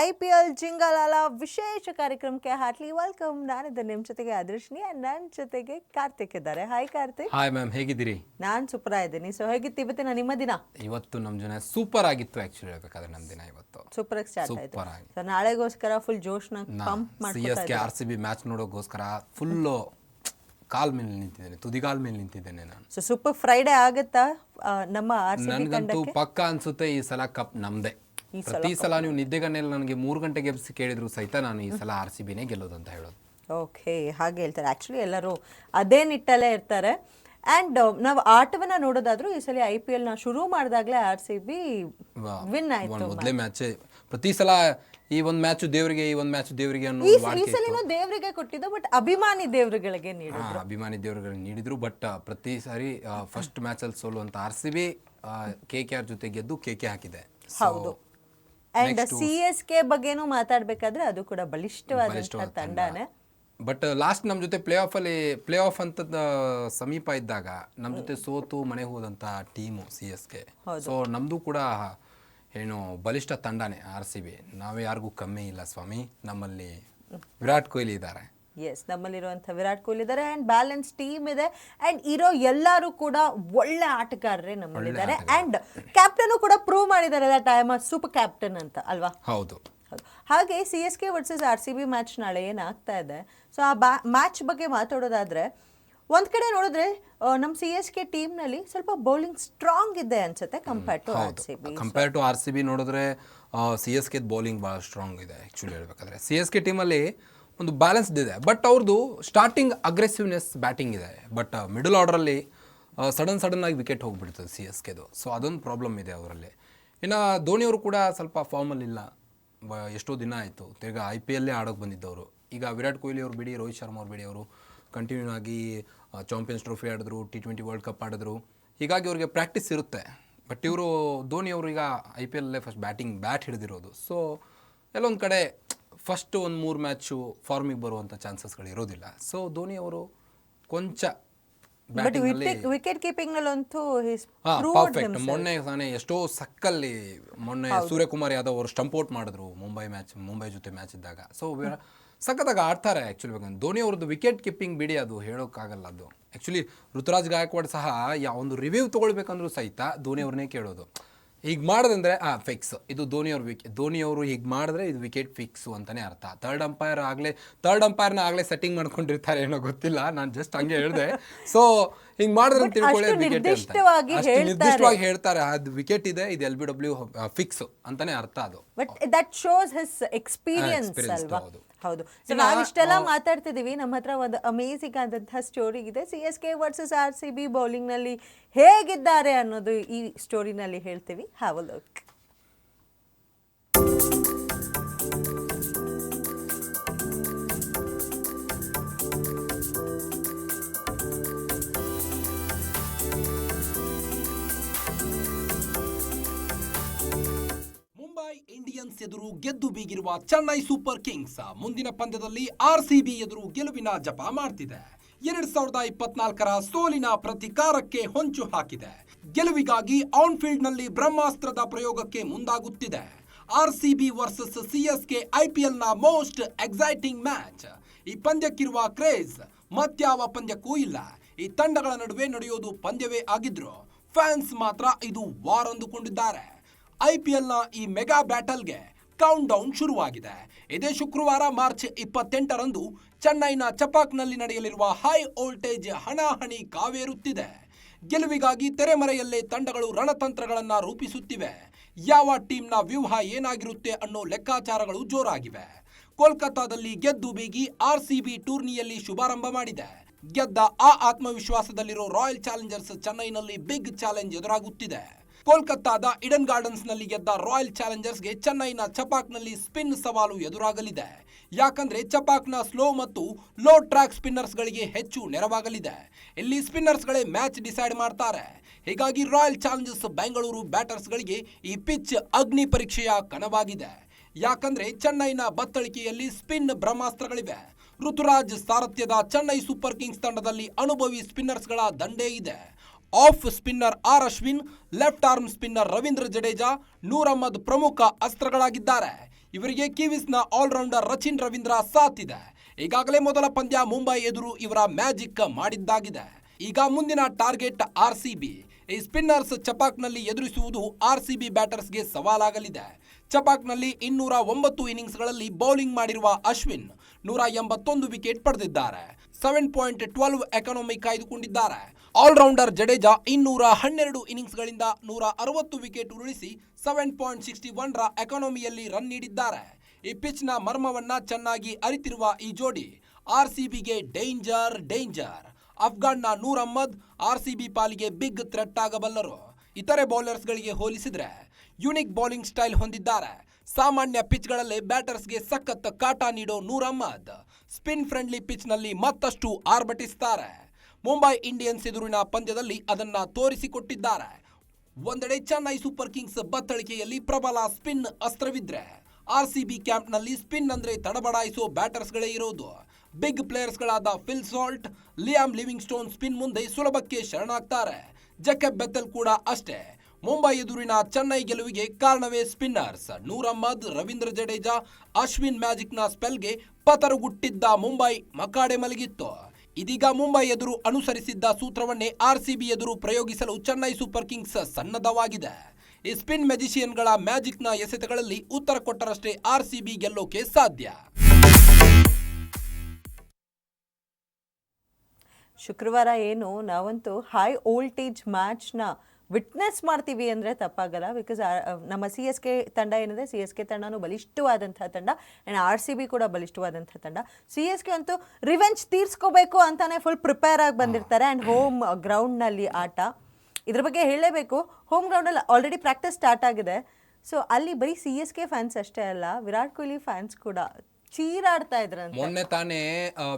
I P L ಜಿಂಗಲಾಲ ವಿಶೇಷ ಕಾರ್ಯಕ್ರಮಕ್ಕೆ heartly welcome. ನಾನಿದ್ದೆ ನಿಮ್ಮ ಜೊತೆಗೆ ಅದೃಶ್ನಿ and ನನ್ನ ಜೊತೆಗೆ ಕಾರ್ತಿಕ್ ಇದ್ದಾರೆ. ಹಾಯ್ ಕಾರ್ತಿಕ್. ಹಾಯ್ ಮ್ಯಾಮ್ ಹೇಗಿದ್ದೀರಿ? ನಾನು ಸೂಪರ್ ಆಗಿದ್ದೀನಿ ಸೊ ಹೇಗಿತ್ತು ಇವತ್ತಿನ ನಿಮ್ಮ ದಿನ? ಇವತ್ತು ನಮ್ಮ ಜನ ಸೂಪರ್ ಆಗಿತ್ತು ಆ್ಯಕ್ಚುಲಿ ಹೇಳ್ಬೇಕಾದ್ರೆ ನಮ್ಮ ದಿನ ಇವತ್ತು. ಸೂಪರ್ ಸ್ಟಾರ್ಟ್ ಆಯ್ತು. ಸೂಪರ್ ಆಗಿ. ಸೊ ನಾಳೆಗೋಸ್ಕರ full Jyoshna pump C S K R C B match ನೋಡೋಕ್ಕೋಸ್ಕರ full ಕಾಲ್ ಮೇಲೆ ನಿಂತಿದ್ದೇನೆ ತುದಿಗಾಲ್ ಮೇಲೆ ನಿಂತಿದ್ದೇನೆ ನಾನು. ಸೊ ಸೂಪರ್ ಫ್ರೈಡೆ ಆಗುತ್ತಾ ನಮ್ಮ ಆರ್ ಸಿ ನನಗಂತೂ ಪಕ್ಕ ಅನ್ಸುತ್ತೆ ಈ ಸಲ ಕಪ್ ನಮ್ದೇ. ಪ್ರತಿ ಸಲ ನೀವು ನಿದ್ದೆಗನ್ನೆಲ್ಲ ನನಗೆ ಮೂರು ಗಂಟೆಗೆ ಎಬ್ಸಿ ಕೇಳಿದ್ರು ಸಹಿತ ನಾನು ಈ ಸಲ ಆರ್ ಸಿ ಬಿನೇ ಗೆಲ್ಲೋದು ಅಂತ ಹೇಳೋದು. ಓಕೆ ಹಾಗೆ ಹೇಳ್ತಾರೆ. ಆ್ಯಕ್ಚುಲಿ ಎಲ್ಲರೂ ಅದೇ ನಿಟ್ಟಲ್ಲೇ ಇರ್ತಾರೆ. ಆ್ಯಂಡ್ ನಾವು ಆಟವನ್ನ ನೋಡೋದಾದ್ರೂ ಈ ಸಲ ಐ ಪಿ ಎಲ್ನ ಶುರು ಮಾಡಿದಾಗಲೇ ಆರ್ ಸಿ ಬಿ ವಿನ್ ಆಯ್ತು ಮೊದಲೇ ಮ್ಯಾಚೇ. ಪ್ರತಿ ಸಲ ಈ ಒಂದು ಮ್ಯಾಚ್ ದೇವರಿಗೆ ಈ ಒಂದು ಮ್ಯಾಚ್ ದೇವರಿಗೆ ಅನ್ನೋ ಈ ಈ ವಾಡಿಕೆ ಸಲಿನೂ ದೇವರಿಗೆ ಕೊಟ್ಟಿದ್ದು ಬಟ್ ಅಭಿಮಾನಿ ದೇವರುಗಳಿಗೆ ನೀಡಿದ್ರು. ಹಾ, ಅಭಿಮಾನಿ ದೇವರುಗಳಿಗೆ ನೀಡಿದ್ರು ಬಟ್ ಪ್ರತಿ ಸಾರಿ ಫಸ್ಟ್ ಮ್ಯಾಚ್ ಅಲ್ಲಿ ಸೋಲುವಂತ R C B K K R ಜೊತೆ ಗೆದ್ದು ಕೆ ಕೆ ಹಾಕಿದೆ. ಹೌದು. ಅಂಡ್ ಸಿ ಎಸ್ ಕೆ ಬಗ್ಗೆನೂ ಮಾತಾಡ್ಬೇಕಾದ್ರೆ ಅದು ಕೂಡ ಬಲಿಷ್ಠವಾದ ತಂಡನೇ. ಬಟ್ ಲಾಸ್ಟ್ ನಮ್ಮ ಜೊತೆ ಪ್ಲೇ ಆಫ್ ಅಲ್ಲಿ ಪ್ಲೇ ಆಫ್ ಅಂತ ಸಮೀಪ ಇದ್ದಾಗ ನಮ್ಮ ಜೊತೆ ಸೋತು ಮನೆ ಹೋದಂತ team C S K so ನಮ್ದು ಕೂಡ ಏನು ಬಲಿಷ್ಠ ತಂಡನೇ ಆರ್ ಸಿ ಬಿ ನಾವೇ ಯಾರಿಗೂ ಕಮ್ಮಿ ಇಲ್ಲ ಸ್ವಾಮಿ. ನಮ್ಮಲ್ಲಿ ವಿರಾಟ್ ಕೊಹ್ಲಿ ಇದ್ದಾರೆ. ಎಸ್ ನಮ್ಮಲ್ಲಿರುವಂಥ ವಿರಾಟ್ ಕೊಹ್ಲಿ ಇದ್ದಾರೆ. ಅಂಡ್ ಬ್ಯಾಲೆನ್ಸ್ ಟೀಮ್ ಇದೆ. ಅಂಡ್ ಇರೋ ಎಲ್ಲರೂ ಕೂಡ ಒಳ್ಳೆ ಆಟಗಾರರೇ ನಮ್ಮಲ್ಲಿದ್ದಾರೆ. ಅಂಡ್ ಕ್ಯಾಪ್ಟನ್ ಕೂಡ ಪ್ರೂವ್ ಮಾಡಿದ್ದಾರೆ. That I am super captain ಅಂತ ಅಲ್ವಾ? ಹೌದು. ಹೌದು. ಹಾಗೆ C S K versus R C B match ನಾಳೆ ಏನಾಗ್ತಾ ಇದೆ? ಸೊ ಆ ಬ್ಯಾ ಮ್ಯಾಚ್ ಬಗ್ಗೆ ಮಾತಾಡೋದಾದ್ರೆ ಒಂದ್ ಕಡೆ ನೋಡಿದ್ರೆ ನಮ್ಮ ಸಿ ಎಸ್ ಕೆ ಟೀಮ್ನಲ್ಲಿ ಸ್ವಲ್ಪ ಬೌಲಿಂಗ್ ಸ್ಟ್ರಾಂಗ್ ಇದೆ ಅನ್ಸುತ್ತೆ compare to R C B compare to R C B ನೋಡಿದ್ರೆ ಸಿ ಎಸ್ ಕೆ ಬೌಲಿಂಗ್ ಭಾಳ ಸ್ಟ್ರಾಂಗ್ ಇದೆ ಆ್ಯಕ್ಚುಲಿ ಹೇಳ್ಬೇಕಾದ್ರೆ. ಸಿ ಎಸ್ ಕೆ ಟೀಮಲ್ಲಿ ಒಂದು ಬ್ಯಾಲೆನ್ಸ್ಡ್ ಇದೆ. ಬಟ್ ಅವ್ರದ್ದು ಸ್ಟಾರ್ಟಿಂಗ್ ಅಗ್ರೆಸಿವ್ನೆಸ್ ಬ್ಯಾಟಿಂಗ್ ಇದೆ. ಬಟ್ ಮಿಡಲ್ ಆರ್ಡ್ರಲ್ಲಿ ಸಡನ್ ಸಡನ್ ಆಗಿ ವಿಕೆಟ್ ಹೋಗಿಬಿಡ್ತದೆ ಸಿ ಎಸ್ ಕೆದು ಸೊ ಅದೊಂದು ಪ್ರಾಬ್ಲಮ್ ಇದೆ ಅವರಲ್ಲಿ. ಇನ್ನು ಧೋನಿಯವರು ಕೂಡ ಸ್ವಲ್ಪ ಫಾರ್ಮಲ್ಲಿ ಇಲ್ಲ. ಬ- ಎಷ್ಟೋ ದಿನ ಆಯಿತು. ತಿರ್ಗ ಐ ಪಿ ಎಲ್ಲೇ ಆಡೋಕೆ ಬಂದಿದ್ದವರು. ಈಗ ವಿರಾಟ್ ಕೊಹ್ಲಿ ಅವ್ರು ಬಿಡಿ, ರೋಹಿತ್ ಶರ್ಮಾ ಅವ್ರು ಬಿಡಿ ಅವರು. ಕಂಟಿನ್ಯೂ ಆಗಿ ಚಾಂಪಿಯನ್ಸ್ ಟ್ರೋಫಿ ಆಡಿದ್ರು ಟಿ ಟ್ವೆಂಟಿ ವರ್ಲ್ಡ್ ಕಪ್ ಆಡಿದ್ರು. ಹೀಗಾಗಿ ಅವ್ರಿಗೆ ಪ್ರಾಕ್ಟೀಸ್ ಇರುತ್ತೆ. ಬಟ್ ಇವರು, ಧೋನಿ ಅವರು ಈಗ ಐ ಪಿ ಎಲ್ಲೇ ಫಸ್ಟ್ ಬ್ಯಾಟಿಂಗ್ ಬ್ಯಾಟ್ ಹಿಡಿದಿರೋದು. ಸೊ ಎಲ್ಲೊಂದು ಕಡೆ ಫಸ್ಟ್ ಒಂದು ಮೂರು ಮ್ಯಾಚು ಫಾರ್ಮಿಗೆ ಬರುವಂಥ ಚಾನ್ಸಸ್ಗಳು ಇರೋದಿಲ್ಲ. ಸೊ ಧೋನಿ ಅವರು ಕೊಂಚ ಬಟ್ ವಿಕೆಟ್ ಪರ್ಫೆಕ್ಟ್ ಮೊನ್ನೆ ತಾನೇ ಎಷ್ಟೋ ಸಕ್ಕಲ್ಲಿ ಮೊನ್ನೆ ಸೂರ್ಯಕುಮಾರ್ ಯಾದವ್ ಅವರು ಔಟ್ ಮಾಡಿದ್ರು ಮುಂಬೈ ಮ್ಯಾಚ್ ಮುಂಬೈ ಜೊತೆ ಮ್ಯಾಚ್ ಇದ್ದಾಗ. ಸೊ ಸಖತ್ತಾಗಿ ಆಡ್ತಾರೆ ಆ್ಯಕ್ಚುಲಿ ಬೇಕಂದ್ರೆ ಧೋನಿ ಅವ್ರದ್ದು ವಿಕೆಟ್ ಕೀಪಿಂಗ್ ಬಿಡಿ ಅದು ಹೇಳೋಕ್ಕಾಗಲ್ಲ ಅದು. ಆ್ಯಕ್ಚುಲಿ ಋತುರಾಜ್ ಗಾಯಕ್ವಾಡ್ ಸಹ ಯಾವ ಒಂದು ರಿವ್ಯೂ ತೊಗೊಳ್ಬೇಕಂದ್ರೂ ಸಹಿತ ಧೋನಿ ಅವ್ರನ್ನೇ ಕೇಳೋದು. ಹೀಗೆ ಮಾಡೋದಂದ್ರೆ ಆ ಫಿಕ್ಸ್ ಇದು ಧೋನಿ ಅವ್ರ ಧೋನಿಯವರು ಧೋನಿ ಅವರು ಹೀಗೆ ಮಾಡಿದ್ರೆ ಇದು ವಿಕೆಟ್ ಫಿಕ್ಸು ಅಂತಲೇ ಅರ್ಥ. ಥರ್ಡ್ ಅಂಪೈರ್ ಆಗಲೇ ತರ್ಡ್ ಅಂಪೈರ್ನ ಆಗಲೇ ಸೆಟ್ಟಿಂಗ್ ಮಾಡ್ಕೊಂಡಿರ್ತಾರೆ ಏನೋ ಗೊತ್ತಿಲ್ಲ ನಾನು ಜಸ್ಟ್ ಹಂಗೆ ಹೇಳಿದೆ. ಸೊ ಹಿಂಗೆ ಮಾಡಿದ್ರೆ ಅಂತ ತಿಳ್ಕೊಳ್ಳಿ ವಿಕೆಟ್ ಅಷ್ಟು ನಿರ್ದಿಷ್ಟವಾಗಿ ಹೇಳ್ತಾರೆ. ಅದು ವಿಕೆಟ್ ಇದೆ ಇದು ಎಲ್ ಬಿ ಡಬ್ಲ್ಯೂ ಫಿಕ್ಸ್ ಅಂತಾನೆ ಅರ್ಥ ಅದು. But that shows his experience ಅಲ್ವಾ? ಹೌದು. ಸೊ ನಾವಿಷ್ಟೆಲ್ಲ ಮಾತಾಡ್ತಿದೀವಿ. ನಮ್ಮ ಹತ್ರ ಒಂದು ಅಮೇಸಿಂಗ್ ಆದಂತಹ ಸ್ಟೋರಿ ಇದೆ. C S K versus R C B ಬೌಲಿಂಗ್ನಲ್ಲಿ ಹೇಗಿದ್ದಾರೆ ಅನ್ನೋದು ಈ ಸ್ಟೋರಿನಲ್ಲಿ ಹೇಳ್ತೀವಿ. Have a look Mumbai Indians ಎದುರು ಗೆದ್ದು ಬೀಗಿರುವ ಚೆನ್ನೈ ಸೂಪರ್ ಕಿಂಗ್ಸ್ ಮುಂದಿನ ಪಂದ್ಯದಲ್ಲಿ ಆರ್ಸಿಬಿ ಎದುರು ಗೆಲುವಿನ ಜಪ ಮಾಡ್ತಿದೆ. ಎರಡ್ ಸಾವಿರದ ಇಪ್ಪತ್ನಾಲ್ಕರ ಸೋಲಿನ ಪ್ರತಿಕಾರಕ್ಕೆ ಹೊಂಚು ಹಾಕಿದೆ. ಗೆಲುವಿಗಾಗಿ ಆನ್ ಫೀಲ್ಡ್ನಲ್ಲಿ ಬ್ರಹ್ಮಾಸ್ತ್ರದ ಪ್ರಯೋಗಕ್ಕೆ ಮುಂದಾಗುತ್ತಿದೆ. ಆರ್ಸಿಬಿ ವರ್ಸಸ್ ಸಿಎಸ್ಕೆ ಐಪಿಎಲ್ನ ಮೋಸ್ಟ್ ಎಕ್ಸೈಟಿಂಗ್ ಮ್ಯಾಚ್. ಈ ಪಂದ್ಯಕ್ಕಿರುವ ಕ್ರೇಜ್ ಮತ್ಯಾವ ಪಂದ್ಯಕ್ಕೂ ಇಲ್ಲ. ಈ ತಂಡಗಳ ನಡುವೆ ನಡೆಯೋದು ಪಂದ್ಯವೇ ಆಗಿದ್ರು. ಫ್ಯಾನ್ಸ್ ಮಾತ್ರ ಇದು ವಾರ್ ಅಂದುಕೊಂಡಿದ್ದಾರೆ ಐಪಿಎಲ್ನ ಈ ಮೆಗಾ ಬ್ಯಾಟಲ್ಗೆ ಕೌಂಟ್ ಡೌನ್ ಶುರುವಾಗಿದೆ. ಇದೇ ಶುಕ್ರವಾರ ಮಾರ್ಚ್ ಇಪ್ಪತ್ತೆಂಟರಂದು ಚೆನ್ನೈನ ಚಪಾಕ್ನಲ್ಲಿ ನಡೆಯಲಿರುವ ಹೈ ವೋಲ್ಟೇಜ್ ಹಣಾಹಣಿ ಕಾವೇರುತ್ತಿದೆ. ಗೆಲುವಿಗಾಗಿ ತೆರೆಮರೆಯಲ್ಲೇ ತಂಡಗಳು ರಣತಂತ್ರಗಳನ್ನು ರೂಪಿಸುತ್ತಿವೆ. ಯಾವ ಟೀಮ್ನ ವ್ಯೂಹ ಏನಾಗಿರುತ್ತೆ ಅನ್ನೋ ಲೆಕ್ಕಾಚಾರಗಳು ಜೋರಾಗಿವೆ. ಕೋಲ್ಕತ್ತಾದಲ್ಲಿ ಗೆದ್ದು ಬೀಗಿ ಆರ್ಸಿಬಿ ಟೂರ್ನಿಯಲ್ಲಿ ಶುಭಾರಂಭ ಮಾಡಿದೆ. ಗೆದ್ದ ಆ ಆತ್ಮವಿಶ್ವಾಸದಲ್ಲಿರೋ ರಾಯಲ್ ಚಾಲೆಂಜರ್ಸ್ ಚೆನ್ನೈನಲ್ಲಿ ಬಿಗ್ ಚಾಲೆಂಜ್ ಎದುರಾಗುತ್ತಿದೆ. ಕೋಲ್ಕತ್ತಾದ ಇಡನ್ ಗಾರ್ಡನ್ಸ್ನಲ್ಲಿ ಗೆದ್ದ ರಾಯಲ್ ಚಾಲೆಂಜರ್ಸ್ಗೆ ಚೆನ್ನೈನ ಚಪಾಕ್ನಲ್ಲಿ ಸ್ಪಿನ್ ಸವಾಲು ಎದುರಾಗಲಿದೆ. ಯಾಕಂದ್ರೆ ಚಪಾಕ್ನ ಸ್ಲೋ ಮತ್ತು ಲೋ ಟ್ರ್ಯಾಕ್ ಸ್ಪಿನ್ನರ್ಸ್ಗಳಿಗೆ ಹೆಚ್ಚು ನೆರವಾಗಲಿದೆ. ಇಲ್ಲಿ ಸ್ಪಿನ್ನರ್ಸ್ಗಳೇ ಮ್ಯಾಚ್ ಡಿಸೈಡ್ ಮಾಡ್ತಾರೆ. ಹೀಗಾಗಿ ರಾಯಲ್ ಚಾಲೆಂಜರ್ಸ್ ಬೆಂಗಳೂರು ಬ್ಯಾಟರ್ಸ್ಗಳಿಗೆ ಈ ಪಿಚ್ ಅಗ್ನಿ ಪರೀಕ್ಷೆಯ ಕಣವಾಗಿದೆ. ಯಾಕಂದ್ರೆ ಚೆನ್ನೈನ ಬತ್ತಳಿಕೆಯಲ್ಲಿ ಸ್ಪಿನ್ ಬ್ರಹ್ಮಾಸ್ತ್ರಗಳಿವೆ. ಋತುರಾಜ್ ಸಾರಥ್ಯದ ಚೆನ್ನೈ ಸೂಪರ್ ಕಿಂಗ್ಸ್ ತಂಡದಲ್ಲಿ ಅನುಭವಿ ಸ್ಪಿನ್ನರ್ಸ್ಗಳ ದಂಡೇ ಇದೆ. Off spinner R Ashwin, left arm spinner Ravindra Jadeja Noor Ahmad ಪ್ರಮುಖ ಅಸ್ತ್ರಗಳಾಗಿದ್ದಾರೆ. ಇವರಿಗೆ ಕಿವೀಸ್ನ ಆಲ್ರೌಂಡರ್ ರಚಿನ್ ರವೀಂದ್ರ ಸಾಥ್ ಇದೆ. ಈಗಾಗಲೇ ಮೊದಲ ಪಂದ್ಯ ಮುಂಬೈ ಎದುರು ಇವರ ಮ್ಯಾಜಿಕ್ ಮಾಡಿದ್ದಾಗಿದೆ. ಈಗ ಮುಂದಿನ ಟಾರ್ಗೆಟ್ ಆರ್ ಸಿ ಬಿ. ಈ ಸ್ಪಿನ್ನರ್ಸ್ ಚಪಾಕ್ನಲ್ಲಿ ಎದುರಿಸುವುದು ಆರ್ ಸಿ ಬಿ ಬ್ಯಾಟರ್ಸ್ಗೆ ಸವಾಲಾಗಲಿದೆ. ಚಪಾಕ್ನಲ್ಲಿ ಇನ್ನೂರ ಒಂಬತ್ತು ಇನ್ನಿಂಗ್ಸ್ಗಳಲ್ಲಿ ಬೌಲಿಂಗ್ ಮಾಡಿರುವ ಅಶ್ವಿನ್ ನೂರ ಎಂಬತ್ತೊಂದು ವಿಕೆಟ್ ಪಡೆದಿದ್ದಾರೆ. ಸೆವೆನ್ ಪಾಯಿಂಟ್ ಟ್ವೆಲ್ವ್ ಎಕಾನಮಿ ಕಾಯ್ದುಕೊಂಡಿದ್ದಾರೆ. ಆಲ್ರೌಂಡರ್ ಜಡೇಜಾ ಇನ್ನೂರ ಹನ್ನೆರಡು ಇನ್ನಿಂಗ್ಸ್ಗಳಿಂದ ನೂರ ಅರವತ್ತು ವಿಕೆಟ್ ಉರುಳಿಸಿ ಸೆವೆನ್ ಪಾಯಿಂಟ್ ಸಿಕ್ಸ್ಟಿ ಒನ್ ರ ಎಕಾನಮಿಯಲ್ಲಿ ರನ್ ನೀಡಿದ್ದಾರೆ. ಈ ಪಿಚ್ನ ಮರ್ಮವನ್ನ ಚೆನ್ನಾಗಿ ಅರಿತಿರುವ ಈ ಜೋಡಿ ಆರ್ ಸಿ ಬಿಗೆ danger danger. ಅಫ್ಘಾನ್ನ Noor Ahmad R C B ಪಾಲಿಗೆ ಬಿಗ್ ಥ್ರೆಟ್ ಆಗಬಲ್ಲರು. ಇತರೆ ಬೌಲರ್ಸ್ಗಳಿಗೆ ಹೋಲಿಸಿದ್ರೆ ಯುನಿಕ್ ಬೌಲಿಂಗ್ ಸ್ಟೈಲ್ ಹೊಂದಿದ್ದಾರೆ. ಸಾಮಾನ್ಯ ಪಿಚ್ಗಳಲ್ಲಿ ಬ್ಯಾಟರ್ಸ್ಗೆ ಸಖತ್ ಕಾಟ ನೀಡೋ ನೂರ್ ಅಹ್ಮದ್. ಸ್ಪಿನ್ ಫ್ರೆಂಡ್ಲಿ ಪಿಚ್ನಲ್ಲಿ ಮತ್ತಷ್ಟು ಆರ್ಭಟಿಸ್ತಾರೆ. ಮುಂಬೈ ಇಂಡಿಯನ್ಸ್ ಎದುರಿನ ಪಂದ್ಯದಲ್ಲಿ ಅದನ್ನ ತೋರಿಸಿಕೊಟ್ಟಿದ್ದಾರೆ. ಒಂದೆಡೆ ಚೆನ್ನೈ ಸೂಪರ್ ಕಿಂಗ್ಸ್ ಬತ್ತಳಿಕೆಯಲ್ಲಿ ಪ್ರಬಲ ಸ್ಪಿನ್ ಅಸ್ತ್ರವಿದ್ರೆ ಆರ್ ಸಿ ಬಿ ಕ್ಯಾಂಪ್ನಲ್ಲಿ ಸ್ಪಿನ್ ಅಂದ್ರೆ ತಡಬಡಾಯಿಸೋ ಬ್ಯಾಟರ್ಸ್ಗಳೇ ಇರೋದು. Big ಪ್ಲೇಯರ್ಸ್ಗಳಾದ Phil Salt, Liam Livingstone spin ಮುಂದೆ ಸುಲಭಕ್ಕೆ ಶರಣಾಗ್ತಾರೆ. ಜಕೆಬ್ ಬೆತ್ತಲ್ ಕೂಡ ಅಷ್ಟೇ. ಮುಂಬೈ ಎದುರಿನ ಚೆನ್ನೈ ಗೆಲುವಿಗೆ ಕಾರಣವೇ ಸ್ಪಿನ್ನರ್ಸ್. ನೂರ್ ಅಹ್ಮದ್ ರವೀಂದ್ರ ಜಡೇಜಾ, ಅಶ್ವಿನ್ ಮ್ಯಾಜಿಕ್ನ ಸ್ಪೆಲ್ಗೆ ಪತರುಗುಟ್ಟಿದ್ದ ಮುಂಬೈ ಮಕಾಡೆ ಮಲಗಿತ್ತು. ಇದೀಗ ಮುಂಬೈ ಎದುರು ಅನುಸರಿಸಿದ್ದ ಸೂತ್ರವನ್ನೇ ಆರ್ಸಿಬಿ ಎದುರು ಪ್ರಯೋಗಿಸಲು ಚೆನ್ನೈ ಸೂಪರ್ ಕಿಂಗ್ಸ್ ಸನ್ನದ್ಧವಾಗಿದೆ. ಈ ಸ್ಪಿನ್ ಮೆಜಿಷಿಯನ್ಗಳ ಮ್ಯಾಜಿಕ್ನ ಎಸೆತಗಳಲ್ಲಿ ಉತ್ತರ ಕೊಟ್ಟರಷ್ಟೇ ಆರ್ಸಿಬಿ ಗೆಲ್ಲೋಕೆ ಸಾಧ್ಯ. ಶುಕ್ರವಾರ ಏನು, ನಾವಂತೂ ಹೈ ವೋಲ್ಟೇಜ್ ಮ್ಯಾಚ್ನ ವಿಟ್ನೆಸ್ ಮಾಡ್ತೀವಿ ಅಂದರೆ ತಪ್ಪಾಗಲ್ಲ ಬಿಕಾಸ್ ನಮ್ಮ ಸಿ ಎಸ್ ಕೆ ತಂಡ ಏನಿದೆ ಸಿ ಎಸ್ ಕೆ ತಂಡನೂ ಬಲಿಷ್ಠವಾದಂಥ ತಂಡ ಆ್ಯಂಡ್ ಆರ್ ಸಿ ಬಿ ಕೂಡ ಬಲಿಷ್ಠವಾದಂಥ ತಂಡ. ಸಿ ಎಸ್ ಕೆ ಅಂತೂ ರಿವೆಂಜ್ ತೀರ್ಸ್ಕೋಬೇಕು ಅಂತಲೇ ಫುಲ್ ಪ್ರಿಪೇರ್ ಆಗಿ ಬಂದಿರ್ತಾರೆ ಆ್ಯಂಡ್ ಹೋಮ್ ಗ್ರೌಂಡ್ನಲ್ಲಿ ಆಟ. ಇದ್ರ ಬಗ್ಗೆ ಹೇಳಲೇಬೇಕು ಹೋಮ್ ಗ್ರೌಂಡಲ್ಲಿ ಆಲ್ರೆಡಿ ಪ್ರಾಕ್ಟೀಸ್ ಸ್ಟಾರ್ಟ್ ಆಗಿದೆ. ಸೊ ಅಲ್ಲಿ ಬರೀ ಸಿ ಎಸ್ ಕೆ ಫ್ಯಾನ್ಸ್ ಅಷ್ಟೇ ಅಲ್ಲ ವಿರಾಟ್ ಕೊಹ್ಲಿ ಫ್ಯಾನ್ಸ್ ಕೂಡ ಚೀರಾಡ್ತಾ ಇದ್ರ ಮೊನ್ನೆ ತಾನೇ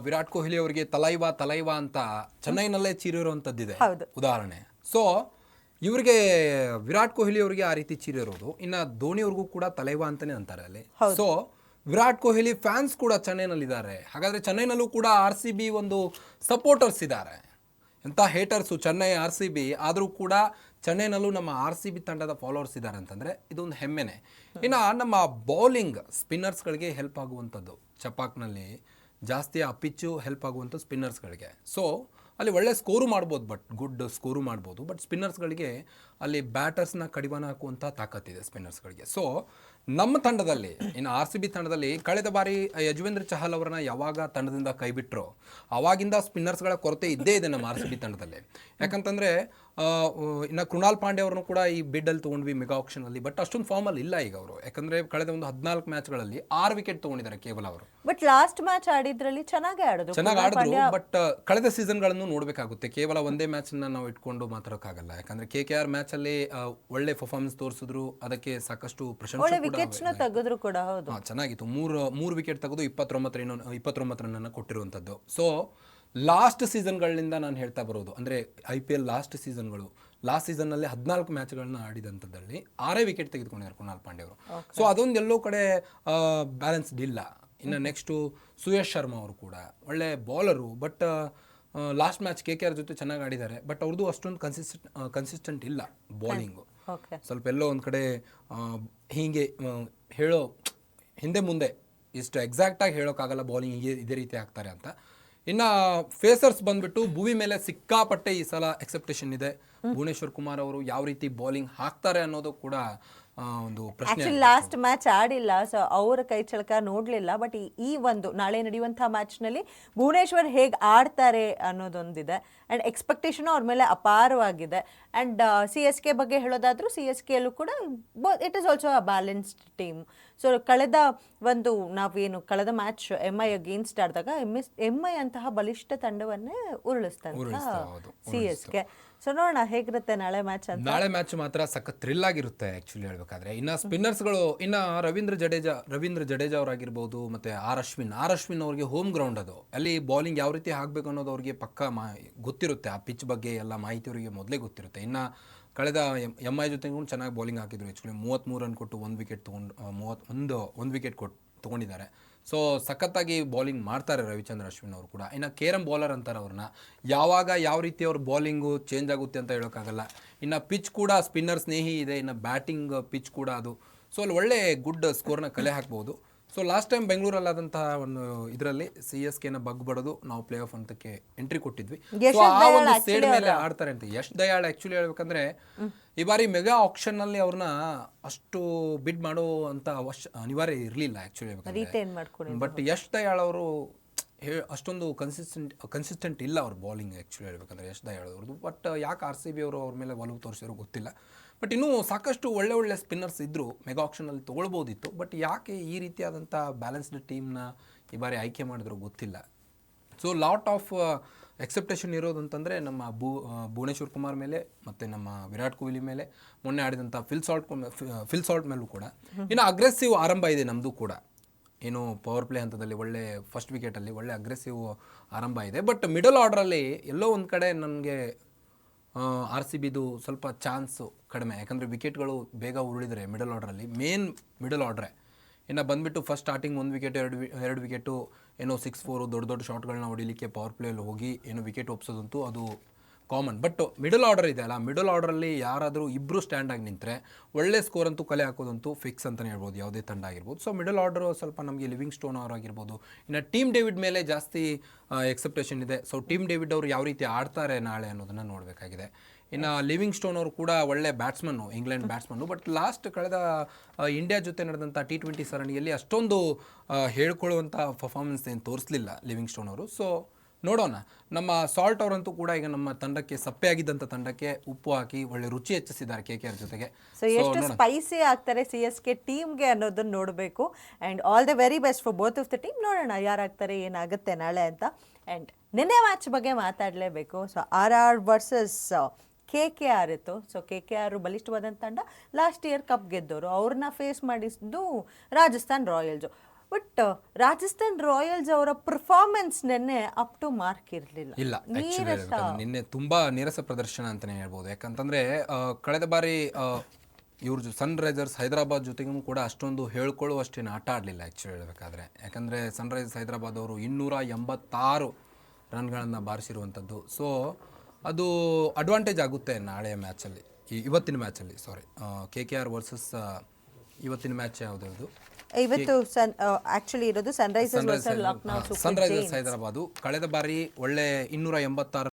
ವಿರಾಟ್ ಕೊಹ್ಲಿ ಅವರಿಗೆ ತಲೈವಾ ತಲೈವಾ ಅಂತ ಚೆನ್ನೈನಲ್ಲೇ ಚೀರಿರುವಂತದ್ದಿದೆ. ಉದಾಹರಣೆ. ಸೊ ಇವ್ರಿಗೆ ವಿರಾಟ್ ಕೊಹ್ಲಿ ಅವರಿಗೆ ಆ ರೀತಿ ಚೀರಿರೋದು ಇನ್ನು ಧೋನಿ ಅವ್ರಿಗೂ ಕೂಡ ತಲೆವ ಅಂತಾನೆ ಅಂತಾರೆ ಅಲ್ಲಿ. ಸೊ ವಿರಾಟ್ ಕೊಹ್ಲಿ ಫ್ಯಾನ್ಸ್ ಕೂಡ ಚೆನ್ನೈನಲ್ಲಿದ್ದಾರೆ. ಹಾಗಾದ್ರೆ ಚೆನ್ನೈನಲ್ಲೂ ಕೂಡ ಆರ್ ಸಿ ಬಿ ಒಂದು ಸಪೋರ್ಟರ್ಸ್ ಇದ್ದಾರೆ. ಎಂಥ haters Chennai R C B ಆದರೂ ಕೂಡ ಚೆನ್ನೈನಲ್ಲೂ ನಮ್ಮ ಆರ್ ಸಿ ಬಿ ತಂಡದ ಫಾಲೋವರ್ಸ್ ಇದ್ದಾರೆ ಅಂತಂದರೆ ಇದೊಂದು ಹೆಮ್ಮೆನೆ. ಇನ್ನು ನಮ್ಮ ಬೌಲಿಂಗ್ ಸ್ಪಿನ್ನರ್ಸ್ಗಳಿಗೆ ಹೆಲ್ಪ್ ಆಗುವಂಥದ್ದು. ಚಪಾಕ್ನಲ್ಲಿ ಜಾಸ್ತಿ ಆ ಪಿಚ್ಚು ಹೆಲ್ಪ್ ಆಗುವಂಥ ಸ್ಪಿನ್ನರ್ಸ್ಗಳಿಗೆ ಸೊ ಅಲ್ಲಿ ಒಳ್ಳೆ ಸ್ಕೋರು ಮಾಡ್ಬೋದು ಬಟ್ ಗುಡ್ ಸ್ಕೋರು ಮಾಡ್ಬೋದು. ಬಟ್ ಸ್ಪಿನ್ನರ್ಸ್ಗಳಿಗೆ ಅಲ್ಲಿ ಬ್ಯಾಟರ್ಸ್ನ ಕಡಿವಾಣ ಹಾಕುವಂಥ ತಾಕತ್ತಿದೆ ಸ್ಪಿನ್ನರ್ಸ್ಗಳಿಗೆ ಸೊ ನಮ್ಮ ತಂಡದಲ್ಲಿ ಇನ್ನು ಆರ್ ಸಿ ಬಿ ತಂಡದಲ್ಲಿ ಕಳೆದ ಬಾರಿ ಯಜುವೇಂದ್ರ ಚಹಲ್ ಅವರನ್ನ ಯಾವಾಗ ತಂಡದಿಂದ ಕೈಬಿಟ್ರೋ ಅವಾಗಿಂದ ಸ್ಪಿನ್ನರ್ಸ್ಗಳ ಕೊರತೆ ಇದ್ದೇ ಇದೆ ನಮ್ಮ ಆರ್ ಸಿ ಬಿ ತಂಡದಲ್ಲಿ. ಯಾಕಂತಂದ್ರೆ ಇನ್ನು ಕೃಣಾಲ್ ಪಾಂಡೆ ಅವರನ್ನು ಕೂಡ ಈ ಬಿಡ್ಡಲ್ಲಿ ತೊಗೊಂಡ್ವಿ ಮೆಗಾ ಆಕ್ಷನಲ್ಲಿ ಬಟ್ ಅಷ್ಟೊಂದು ಫಾರ್ಮಲ್ಲಿ ಇಲ್ಲ ಈಗ ಅವರು. ಯಾಕಂದ್ರೆ ಕಳೆದ ಒಂದು ಹದಿನಾಲ್ಕು ಮ್ಯಾಚ್ಗಳಲ್ಲಿ ಆರು ವಿಕೆಟ್ ತೊಗೊಂಡಿದ್ದಾರೆ ಕೇವಲ ಅವರು. ಬಟ್ ಲಾಸ್ಟ್ ಮ್ಯಾಚ್ ಆಡಿದ್ರಲ್ಲಿ ಚೆನ್ನಾಗಿ ಆಡೋದು ಚೆನ್ನಾಗಿ ಆಡಿದ್ರು ಬಟ್ ಕಳೆದ ಸೀಸನ್ಗಳನ್ನು ನೋಡಬೇಕಾಗುತ್ತೆ. ಕೇವಲ ಒಂದೇ ಮ್ಯಾಚ್ನ ನಾವು ಇಟ್ಕೊಂಡು ಮಾತಾಡೋಕ್ಕಾಗಲ್ಲ ಯಾಕಂದ್ರೆ ಕೆ ಕೆ ಆರ್ ಮ್ಯಾಚಲ್ಲಿ ಒಳ್ಳೆ ಪರ್ಫಾರ್ಮೆನ್ಸ್ ತೋರಿಸಿದ್ರು ಅದಕ್ಕೆ ಸಾಕಷ್ಟು ಪ್ರಶಂಸೆ ವಿಕೆಟ್ಸ್ ತೆಗೆದ್ರು ಕೂಡ ಹೌದು. ಚೆನ್ನಾಗಿತ್ತು. ಮೂರು ಮೂರು ವಿಕೆಟ್ ತೆಗೆದು ಇಪ್ಪತ್ತೊಂಬತ್ತು ರನ್ ಇಪ್ಪತ್ತೊಂಬತ್ತು ರನ್ನನ್ನು ಕೊಟ್ಟಿರುವಂಥದ್ದು. ಸೊ ಲಾಸ್ಟ್ ಸೀಸನ್ಗಳಿಂದ ನಾನು ಹೇಳ್ತಾ ಬರೋದು ಅಂದರೆ ಐ ಪಿ ಎಲ್ ಲಾಸ್ಟ್ ಸೀಸನ್ಗಳು ಲಾಸ್ಟ್ ಸೀಸನ್ನಲ್ಲಿ ಹದಿನಾಲ್ಕು ಮ್ಯಾಚ್ಗಳನ್ನ ಆಡಿದಂಥದ್ದಲ್ಲಿ ಆರೇ ವಿಕೆಟ್ ತೆಗೆದುಕೊಂಡಿದ್ದಾರೆ ಕುಣಾಲ್ ಪಾಂಡೆ ಅವರು. ಸೊ ಅದೊಂದು ಎಲ್ಲೋ ಕಡೆ ಬ್ಯಾಲೆನ್ಸ್ಡ್ ಇಲ್ಲ ಇನ್ನು ನೆಕ್ಸ್ಟು ಸುಯಶ್ ಶರ್ಮಾ ಅವರು ಕೂಡ. ಒಳ್ಳೆ bowler but last match K K R ಜೊತೆ ಚೆನ್ನಾಗಿ ಆಡಿದ್ದಾರೆ ಬಟ್ ಅವ್ರದ್ದು ಅಷ್ಟೊಂದು ಕನ್ಸಿಸ್ಟೆಂಟ್ ಕನ್ಸಿಸ್ಟೆಂಟ್ ಇಲ್ಲ ಬೌಲಿಂಗು ಸ್ವಲ್ಪ ಎಲ್ಲೋ ಒಂದು ಕಡೆ ಹೀಗೆ ಹೇಳೋ ಹಿಂದೆ ಮುಂದೆ ಇಷ್ಟು ಎಕ್ಸಾಕ್ಟಾಗಿ ಹೇಳೋಕ್ಕಾಗಲ್ಲ ಬೌಲಿಂಗ್ ಹೀಗೆ ಇದೇ ರೀತಿ ಆಗ್ತಾರೆ ಅಂತ. ಇನ್ನು ಫೇಸರ್ಸ್ ಬಂದ್ಬಿಟ್ಟು ಭುವಿ ಮೇಲೆ ಸಿಕ್ಕಾಪಟ್ಟೆ ಈ ಸಲ ಎಕ್ಸೆಪ್ಟೇಷನ್ ಇದೆ. ಭುವನೇಶ್ವರ್ ಕುಮಾರ್ ಅವರು ಯಾವ ರೀತಿ ಬೌಲಿಂಗ್ ಹಾಕ್ತಾರೆ ಅನ್ನೋದು ಕೂಡ ಒಂದು ಪ್ರಶ್ನೆ ಆಕ್ಚುಲಿ ಲಾಸ್ಟ್ ಮ್ಯಾಚ್ ಆಡಿಲ್ಲ ಸೊ ಅವರ ಕೈ ಚಳಕ ನೋಡಲಿಲ್ಲ ಬಟ್ ಈ ಒಂದು ನಾಳೆ ನಡೆಯುವಂಥ ಮ್ಯಾಚ್ನಲ್ಲಿ ಭುವನೇಶ್ವರ್ ಹೇಗೆ ಆಡ್ತಾರೆ ಅನ್ನೋದೊಂದಿದೆ. ಅಂಡ್ ಎಕ್ಸ್ಪೆಕ್ಟೇಷನ್ ಅವ್ರ ಮೇಲೆ ಅಪಾರವಾಗಿದೆ. ಅಂಡ್ ಸಿ ಎಸ್ ಕೆ ಬಗ್ಗೆ ಹೇಳೋದಾದ್ರೂ ಸಿ ಎಸ್ ಕೆಯಲ್ಲೂ ಕೂಡ it is also a balanced team so ಕಳೆದ ಒಂದು ನಾವೇನು ಕಳೆದ ಮ್ಯಾಚ್ ಎಂ ಐ ಅಗೇನ್ಸ್ಟ್ ಆಡಿದಾಗ ಎಂ ಎಸ್ ಎಂ ಐ ಅಂತಹ ಬಲಿಷ್ಠ ತಂಡವನ್ನೇ ಉರುಳಿಸ್ತಾರೆ ಉರುಳಿಸ್ತಾ, ಸಿ ಎಸ್ ಕೆ ಸೊ ನೋಡೋಣ ಹೇಗಿರುತ್ತೆ ನಾಳೆ ಮ್ಯಾಚ್ ನಾಳೆ ಮ್ಯಾಚ್ ಮಾತ್ರ ಸಖತ್ ಥ್ರಿಲ್ ಆಗಿರುತ್ತೆ ಆ್ಯಕ್ಚುಲಿ ಹೇಳ್ಬೇಕಾದ್ರೆ. ಇನ್ನು ಸ್ಪಿನ್ನರ್ಸ್ಗಳು ಇನ್ನು ರವೀಂದ್ರ ಜಡೇಜಾ ರವೀಂದ್ರ ಜಡೇಜಾ ಅವರಾಗಿರ್ಬೋದು, ಮತ್ತು ಆರ್ ಅಶ್ವಿನ್ ಆರ್ ಅಶ್ವಿನ್ ಅವ್ರಿಗೆ ಹೋಮ್ ಗ್ರೌಂಡ್ ಅದು. ಅಲ್ಲಿ ಬೌಲಿಂಗ್ ಯಾವ ರೀತಿ ಹಾಕಬೇಕು ಅನ್ನೋದು ಅವ್ರಿಗೆ ಪಕ್ಕ ಮಾ, ಗೊತ್ತಿರುತ್ತೆ. ಆ ಪಿಚ್ ಬಗ್ಗೆ ಎಲ್ಲ ಮಾಹಿತಿ ಅವರಿಗೆ ಮೊದಲೇ ಗೊತ್ತಿರುತ್ತೆ. ಇನ್ನು ಕಳೆದ ಎಂ ಐ ಜೊತೆಗೂ ಚೆನ್ನಾಗಿ ಬೌಲಿಂಗ್ ಹಾಕಿದ್ರು ಆ್ಯಕ್ಚುಲಿ ಮೂವತ್ತ್ಮೂರು ರನ್ ಕೊಟ್ಟು ಒಂದು ವಿಕೆಟ್ ತೊಗೊಂಡು ಮೂವತ್ತು, ಒಂದು ಒಂದು ವಿಕೆಟ್ ಕೊಟ್ಟು ತೊಗೊಂಡಿದ್ದಾರೆ. ಸೊ ಸಖತ್ತಾಗಿ ಬೌಲಿಂಗ್ ಮಾಡ್ತಾರೆ ರವಿಚಂದ್ರ ಅಶ್ವಿನ್ ಅವರು ಕೂಡ. ಇನ್ನು ಕೇರಂ ಬೌಲರ್ ಅಂತಾರೆ ಅವ್ರನ್ನ. ಯಾವಾಗ ಯಾವ ರೀತಿ ಅವ್ರ ಬೌಲಿಂಗು ಚೇಂಜ್ ಆಗುತ್ತೆ ಅಂತ ಹೇಳೋಕ್ಕಾಗಲ್ಲ ಇನ್ನು ಪಿಚ್ ಕೂಡ ಸ್ಪಿನ್ನರ್ ಸ್ನೇಹಿ ಇದೆ. ಇನ್ನು ಬ್ಯಾಟಿಂಗ್ ಪಿಚ್ ಕೂಡ ಅದು. ಸೊ ಅಲ್ಲಿ ಒಳ್ಳೆ ಗುಡ್ ಸ್ಕೋರ್ನ ಕಲೆ ಹಾಕ್ಬೋದು. ಸೊ ಲಾಸ್ಟ್ ಟೈಮ್ ಬೆಂಗಳೂರಲ್ಲಾದಂತಹ ಒಂದು ಇದರಲ್ಲಿ ಸಿ ಎಸ್ ಕೆನ ಬಗ್ ಬಡೋದು ನಾವು ಪ್ಲೇ ಆಫ್ ಅಂತಕ್ಕೆ ಎಂಟ್ರಿ ಕೊಟ್ಟಿದ್ವಿ. ಯಶ್ So ಆ ಒಂದು actually ಸೇಡ್ ಮೇಲೆ ಆಡ್ತಾರೆ ಅಂತ. ಯಶ್ ದಯಾಳ್ ಆಕ್ಚುಲಿ ಹೇಳ್ಬೇಕಂದ್ರೆ ಈ ಬಾರಿ ಮೆಗಾ ಆಕ್ಷನ್ನಲ್ಲಿ ಅವ್ರನ್ನ ಅಷ್ಟು ಬಿಡ್ ಮಾಡೋ ಅಂತ ಅವಶ್ಯ ಅನಿವಾರ್ಯ ಇರಲಿಲ್ಲ ಆಕ್ಚುಲಿ. ಬಟ್ ಯಶ್ ದಯಾಳ್ ಅವರು ಅಷ್ಟೊಂದು ಕನ್ಸಿಸ್ಟೆಂಟ್ ಕನ್ಸಿಸ್ಟೆಂಟ್ ಇಲ್ಲ ಅವ್ರ ಬೌಲಿಂಗ್ ಆಕ್ಚುಲಿ ಹೇಳ್ಬೇಕಂದ್ರೆ ಯಶ್ ದಯಾಳ್ ಅವ್ರದ್ದು. ಬಟ್ ಯಾಕೆ ಆರ್ ಸಿ ಬಿ ಅವರು ಅವ್ರ ಮೇಲೆ ಒಲವು ತೋರಿಸಿರೋ ಗೊತ್ತಿಲ್ಲ. ಬಟ್ ಇನ್ನೂ ಸಾಕಷ್ಟು ಒಳ್ಳೆ ಒಳ್ಳೆ ಸ್ಪಿನ್ನರ್ಸ್ ಇದ್ದರು ಮೆಗಾ ಆಪ್ಷನಲ್ಲಿ ತೊಗೊಳ್ಬೋದಿತ್ತು. ಬಟ್ ಯಾಕೆ ಈ ರೀತಿಯಾದಂಥ ಬ್ಯಾಲೆನ್ಸ್ಡ್ ಟೀಮ್ನ ಈ ಬಾರಿ ಆಯ್ಕೆ ಮಾಡಿದ್ರು ಗೊತ್ತಿಲ್ಲ. ಸೊ ಲಾಟ್ ಆಫ್ ಎಕ್ಸೆಪ್ಟೇಷನ್ ಇರೋದು ಅಂತಂದರೆ ನಮ್ಮ ಭೂ ಭುವನೇಶ್ವರ್ ಕುಮಾರ್ ಮೇಲೆ ಮತ್ತು ನಮ್ಮ ವಿರಾಟ್ ಕೊಹ್ಲಿ ಮೇಲೆ, ಮೊನ್ನೆ ಆಡಿದಂಥ ಫಿಲ್ ಸಾಲ್ಟ್ ಫಿಲ್ ಸಾಲ್ಟ್ ಮೇಲೂ ಕೂಡ. ಇನ್ನು ಅಗ್ರೆಸಿವ್ ಆರಂಭ ಇದೆ ನಮ್ಮದು ಕೂಡ. ಏನು ಪವರ್ ಪ್ಲೇ ಹಂತದಲ್ಲಿ ಒಳ್ಳೆ ಫಸ್ಟ್ ವಿಕೆಟಲ್ಲಿ ಒಳ್ಳೆ ಅಗ್ರೆಸಿವ್ ಆರಂಭ ಇದೆ. ಬಟ್ ಮಿಡಲ್ ಆರ್ಡ್ರಲ್ಲಿ ಎಲ್ಲೋ ಒಂದು ಕಡೆ ನನಗೆ ಆರ್ ಸಿ ಬಿದು ಸ್ವಲ್ಪ ಚಾನ್ಸು ಕಡಿಮೆ. ಯಾಕಂದರೆ ವಿಕೆಟ್ಗಳು ಬೇಗ ಉರುಳಿದರೆ ಮಿಡಲ್ ಆರ್ಡ್ರಲ್ಲಿ ಮೇನ್ ಮಿಡಲ್ ಆರ್ಡ್ರೆ ಇನ್ನು ಬಂದುಬಿಟ್ಟು ಫಸ್ಟ್ ಸ್ಟಾರ್ಟಿಂಗ್ ಒಂದು ವಿಕೆಟ್ ಎರಡು ಎರಡು ವಿಕೆಟು ಏನೋ ಸಿಕ್ಸ್ ಫೋರು ದೊಡ್ಡ ದೊಡ್ಡ ಶಾಟ್ಗಳನ್ನ ಹೊಡಿಲಿಕ್ಕೆ ಪವರ್ ಪ್ಲೇಯಲ್ಲಿ ಹೋಗಿ ಏನೋ ವಿಕೆಟ್ ಒಪ್ಸೋದಂತೂ ಅದು ಕಾಮನ್ ಬಟ್ ಮಿಡಲ್ ಆರ್ಡರ್ ಇದೆ ಅಲ್ಲ ಮಿಡಲ್ ಆರ್ಡರಲ್ಲಿ ಯಾರಾದರೂ ಇಬ್ಬರು ಸ್ಟ್ಯಾಂಡಾಗಿ ನಿಂತರೆ ಒಳ್ಳೆ ಸ್ಕೋರ್ ಅಂತೂ ಕಲೆ ಹಾಕೋದಂತೂ ಫಿಕ್ಸ್ ಅಂತಲೇ ಹೇಳ್ಬೋದು, ಯಾವುದೇ ತಂಡ ಆಗಿರ್ಬೋದು. ಸೊ ಮಿಡಲ್ ಆರ್ಡರ್ ಸ್ವಲ್ಪ ನಮಗೆ ಲಿವಿಂಗ್ ಸ್ಟೋನ್ ಅವ್ರು ಆಗಿರ್ಬೋದು. ಇನ್ನು ಟೀಮ್ ಡೇವಿಡ್ ಮೇಲೆ ಜಾಸ್ತಿ ಎಕ್ಸೆಪ್ಟೇಷನ್ ಇದೆ. ಸೊ ಟೀಮ್ ಡೇವಿಡ್ ಅವರು ಯಾವ ರೀತಿ ಆಡ್ತಾರೆ ನಾಳೆ ಅನ್ನೋದನ್ನು ನೋಡಬೇಕಾಗಿದೆ. ಇನ್ನು ಲಿವಿಂಗ್ ಸ್ಟೋನ್ ಅವರು ಕೂಡ ಒಳ್ಳೆ batsman England batsman but last ಕಳೆದ ಇಂಡಿಯಾ ಜೊತೆ ನಡೆದಂಥ ಟಿ ಟ್ವೆಂಟಿ ಸರಣಿಯಲ್ಲಿ ಅಷ್ಟೊಂದು ಹೇಳ್ಕೊಳ್ಳುವಂಥ ಪರ್ಫಾರ್ಮೆನ್ಸ್ ಏನು ತೋರಿಸಲಿಲ್ಲ ಲಿವಿಂಗ್ ಸ್ಟೋನ್ ಅವರು. ಸೊ ನೋಡೋಣ. ನಮ್ಮ ಸಾಲ್ಟ್ ಅವರಂತೂ ಕೂಡ ಈಗ ನಮ್ಮ ತಂಡಕ್ಕೆ ಸಪ್ಪೆ ಆಗಿದ್ದಂಥ ತಂಡಕ್ಕೆ ಉಪ್ಪು ಹಾಕಿ ಒಳ್ಳೆ ರುಚಿ ಹೆಚ್ಚಿಸಿದ್ದಾರೆ ಕೆ ಕೆ ಆರ್ ಜೊತೆಗೆ. ಸೊ ಎಷ್ಟು ಸ್ಪೈಸಿ ಆಗ್ತಾರೆ ಸಿ ಎಸ್ ಕೆ ಟೀಮ್ಗೆ ಅನ್ನೋದನ್ನ ನೋಡಬೇಕು. And all the very best for both of the team ನೋಡೋಣ ಯಾರಾಗ್ತಾರೆ ಏನಾಗುತ್ತೆ ನಾಳೆ ಅಂತ. ಆ್ಯಂಡ್ ನಿನ್ನೆ ಮ್ಯಾಚ್ ಬಗ್ಗೆ ಮಾತಾಡಲೇಬೇಕು. So R R versus K K R ಇತ್ತು. ಸೊ ಕೆ ಕೆ ಆರ್ ಬಲಿಷ್ಠವಾದಂಥ ತಂಡ. ಲಾಸ್ಟ್ ಇಯರ್ ಕಪ್ ಗೆದ್ದವರು. ಅವ್ರನ್ನ ಫೇಸ್ ಮಾಡಿಸಿದ್ದು Rajasthan Royals but Rajasthan Royals ಅವರ ಪರ್ಫಾರ್ಮೆನ್ಸ್ ನೆನ್ನೆ ಅಪ್ ಟು ಮಾರ್ಕ್ ಇರಲಿಲ್ಲ. ಇಲ್ಲ ನಿನ್ನೆ ತುಂಬಾ ನೀರಸ ಪ್ರದರ್ಶನ ಅಂತಾನೆ ಹೇಳ್ಬೋದು. ಯಾಕಂತಂದ್ರೆ ಆ, ಕಳೆದ ಬಾರಿ ಇವ್ರ ಸನ್ ರೈಸರ್ಸ್ ಹೈದರಾಬಾದ್ ಜೊತೆಗೂ ಕೂಡ ಅಷ್ಟೊಂದು ಹೇಳ್ಕೊಳ್ಳುವಷ್ಟೇನು ಆಟ ಆಡಲಿಲ್ಲ ಆ್ಯಕ್ಚುಲಿ ಹೇಳ್ಬೇಕಾದ್ರೆ. ಯಾಕಂದರೆ ಸನ್ ರೈಸರ್ಸ್ ಹೈದರಾಬಾದ್ ಅವರು ಇನ್ನೂರ ಎಂಬತ್ತಾರು ರನ್ಗಳನ್ನು ಬಾರಿಸಿರುವಂಥದ್ದು ಸೊ ಅದು ಅಡ್ವಾಂಟೇಜ್ ಆಗುತ್ತೆ ನಾಳೆಯ ಮ್ಯಾಚಲ್ಲಿ ಇವತ್ತಿನ ಮ್ಯಾಚಲ್ಲಿ sorry K K R versus ಇವತ್ತಿನ ಮ್ಯಾಚ್ ಯಾವುದು ಇವತ್ತು ಸನ್ ಆಕ್ಚುಲಿ ಇರೋದು Sunrisers versus Lucknow Super Sunrisers Hyderabad ಕಳೆದ ಬಾರಿ ಒಳ್ಳೆ ಇನ್ನೂರ ಎಂಬತ್ತಾರು